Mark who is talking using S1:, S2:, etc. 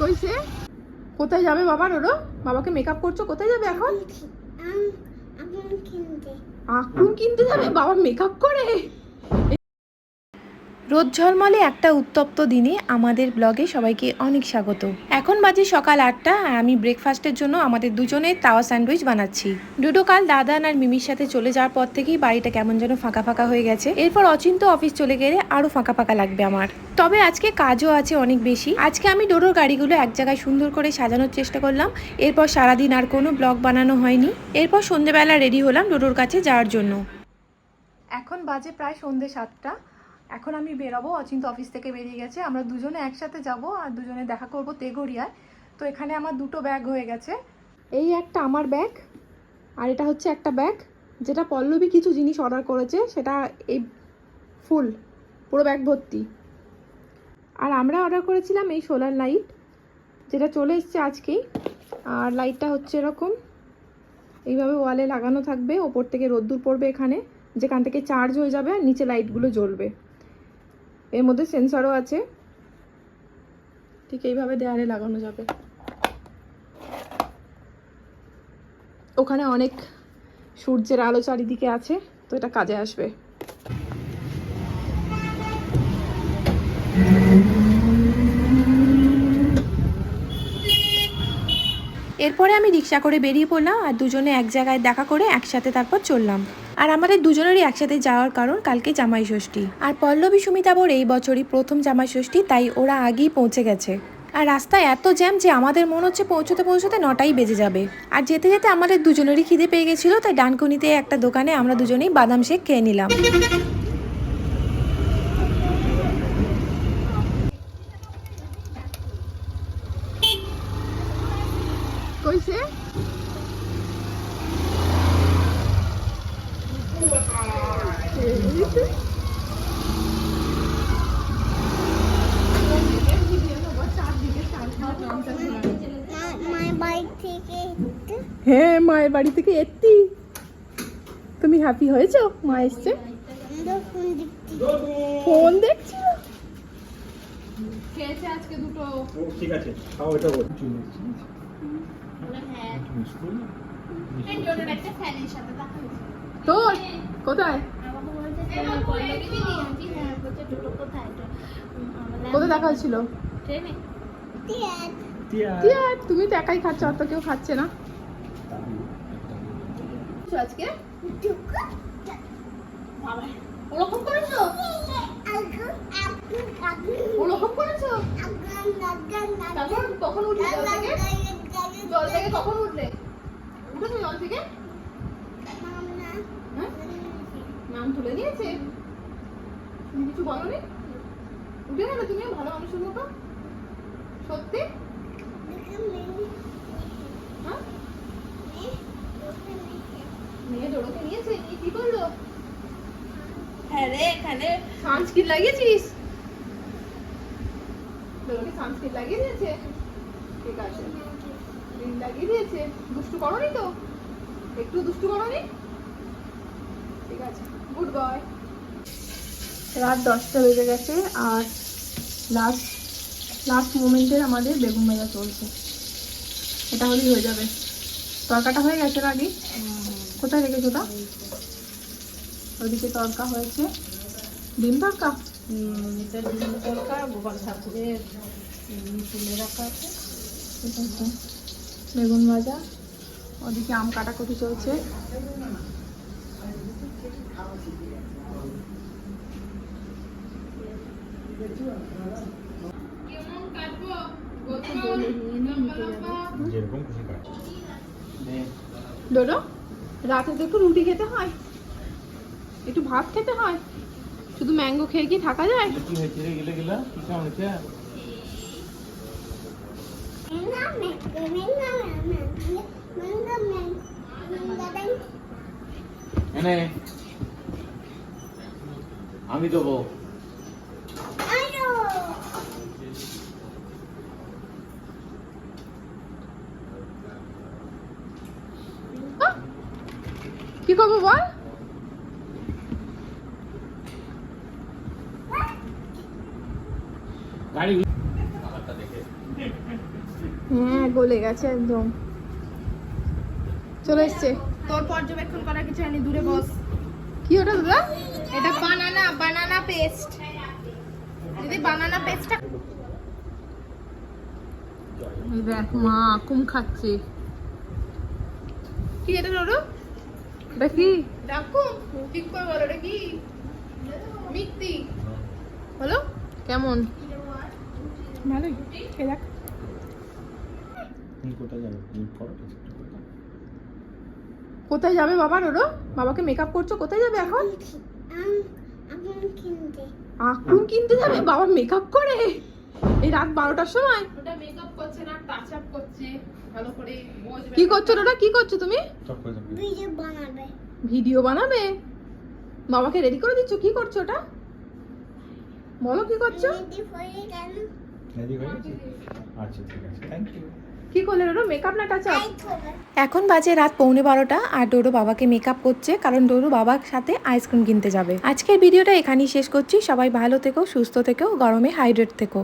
S1: কইছে? কোথায় যাবে বাবার ওরো বাবাকে মেকআপ করছ? কোথায় যাবে এখন? আখরুম কিনতে। যাবে? বাবা মেকআপ করে। রোদ ঝলমলে একটা উত্তপ্ত দিনে আমাদের ব্লগে সবাইকে অনেক স্বাগত। এখন বাজে সকাল আটটা, আর আমি ব্রেকফাস্টের জন্য আমাদের দুজনের তাওয়া স্যান্ডউইচ বানাচ্ছি। ডুডো কাল দাদান আর মিমির সাথে চলে যাওয়ার পর থেকেই বাড়িটা কেমন যেন ফাঁকা ফাঁকা হয়ে গেছে। এরপর অচিন্ত অফিস চলে গেলে আরও ফাঁকা ফাঁকা লাগবে আমার। তবে আজকে কাজও আছে অনেক বেশি। আজকে আমি ডোডোর গাড়িগুলো এক জায়গায় সুন্দর করে সাজানোর চেষ্টা করলাম। এরপর সারাদিন আর কোনো ব্লগ বানানো হয়নি। এরপর সন্ধেবেলা রেডি হলাম ডোডোর কাছে যাওয়ার জন্য। এখন বাজে প্রায় সন্ধে সাতটা। এখন আমি বেরোবো, অচিন্ত অফিস থেকে বেরিয়ে গেছে। আমরা দুজনে একসাথে যাব আর দুজনে দেখা করব তেগরিয়ায় তো এখানে আমার দুটো ব্যাগ হয়ে গেছে। এই একটা আমার ব্যাগ আর এটা হচ্ছে একটা ব্যাগ যেটা পল্লবী কিছু জিনিস অর্ডার করেছে, সেটা এই ফুল, পুরো ব্যাগ ভর্তি। আর আমরা অর্ডার করেছিলাম এই সোলার লাইট যেটা চলে এসছে আজকেই। আর লাইটটা হচ্ছে এরকম। এইভাবে ওয়ালে লাগানো থাকবে, ওপর থেকে রোদ্দুর পড়বে এখানে। যেখান থেকে চার্জ হয়ে যাবে আর নিচে লাইটগুলো জ্বলবে। এর মধ্যে সেন্সারও আছে। ঠিক এইভাবে দেয়ালে লাগানো যাবে। ওখানে অনেক সূর্যের আলো চারিদিকে আছে, তো এটা কাজে আসবে। এরপরে আমি রিক্সা করে বেরিয়ে পড়লাম আর দুজনে এক জায়গায় দেখা করে একসাথে তারপর চললাম। আর আমাদের দুজনেরই একসাথে যাওয়ার কারণ কালকে জামাই ষষ্ঠী। আর পল্লবী সুমিতাবর এই বছরই প্রথম জামাই ষষ্ঠী, তাই ওরা আগেই পৌঁছে গেছে। আর রাস্তায় এত জ্যাম যে আমাদের মনে হচ্ছে পৌঁছতে পৌঁছতে নটাই বেজে যাবে। আর যেতে যেতে আমাদের দুজনেরই খিদে পেয়ে গেছিল, তাই ডানকুনিতে একটা দোকানে আমরা দুজনেই বাদাম শেক খেয়ে নিলাম কইছে
S2: মায়ের বাড়ি থেকে একটু
S1: হ্যাঁ মায়ের বাড়ি থেকে এত্তি। তুমি হ্যাপি হয়েছো? মা এসছে?
S2: ফোন দেখছি
S1: ফোন দেখছিল
S3: ও, ঠিক আছে খাও এটা বল।
S1: তোর? কোথায়? কোথায়? দেখা হয়েছিল তুমি তো একাই খাচ্ছ অত কেউ খাচ্ছে না। আজকে? ওরকম করেছ? ওরকম করেছ? তারপর কখন উঠলে জল থেকে? জল থেকে কখন উঠলে? উঠেছো জল থেকে? হ্যাঁ? নাম তুলে দিয়েছে। তুমি কিছু বলনি? উঠে গেলে তুমি ভালো মানুষের মতো। সত্যি?
S2: এখানে
S1: সানস্ক্রিন লাগিয়েছিস? সানস্ক্রিন লাগিয়ে দিয়েছে। ঠিক আছে। লাগিয়ে দিয়েছে। দুষ্টু করনি তো? একটু দুষ্টু করনি? ঠিক আছে। Good boy. রাত দশটা বেজে গেছে আর লাস্ট লাস্ট মোমেন্টের আমাদের বেগুন ভাজা চলছে। এটা হলেই হয়ে যাবে। তরকাটা হয়ে গেছে আগে? কোথায় রেখেছো ওটা? ওইদিকে তরকা হয়েছে। ডিম তরকা
S2: এটা ডিম তরকা গোপাল ঠাকুরের তুলে রাখা আছে।
S1: বেগুন ভাজা ওদিকে আম কাটাকুটি চলছে। ডোডো রাতে তো একটু রুটি খেতে হয়? একটু ভাত খেতে হয়? শুধু ম্যাঙ্গো খেয়ে কি থাকা যায়?
S3: আমি দেবো।
S1: কি করব বল?
S3: গাড়ি
S1: হ্যাঁ গলে গেছে একদম। চলে এসছে।
S2: তোর পর্যবেক্ষণ করার কিছু হয়নি দূরে বস।
S1: কি ওটা দাদা?
S2: এটা বানানা বানানা পেস্ট যদি বানানা পেস্টটা
S1: দেখ মা কুম খাচ্ছে।
S2: কি এটা
S1: কি?
S2: ডাকুম ঠিক করে বলো এটা কি?
S1: বলো কেমন? ভালোই। খেয়ে দেখ।
S3: কোথায় যাবে? তুমি করো
S1: কোথায় যাবে বাবা রোরো? বাবাকে মেকআপ করছ? কোথায় যাবে এখন? আকুন কিনতে। যাবে? বাবা মেকআপ করে। এই রাত বারোটার সময়।
S2: ওটা মেকআপ করছে না টাচ আপ করছে। ভালো করে বসবে
S1: কি করছ রোরা? কি করছ তুমি? ভিডিও বানাবে? বাবাকে রেডি করে দিচ্ছ? কি করছ ওটা? বলো কি করছ?
S3: আচ্ছা ঠিক আছে। থ্যাংক ইউ
S1: কি করলে ডোডো? মেকআপ না টাচ এখন বাজে রাত পৌনে বারোটা আর ডোরো বাবাকে মেকআপ করছে কারণ ডোডো বাবার সাথে আইসক্রিম কিনতে যাবে। আজকের ভিডিওটা এখানেই শেষ করছি। সবাই ভালো থেকো সুস্থ থেকো গরমে হাইড্রেট থেকো।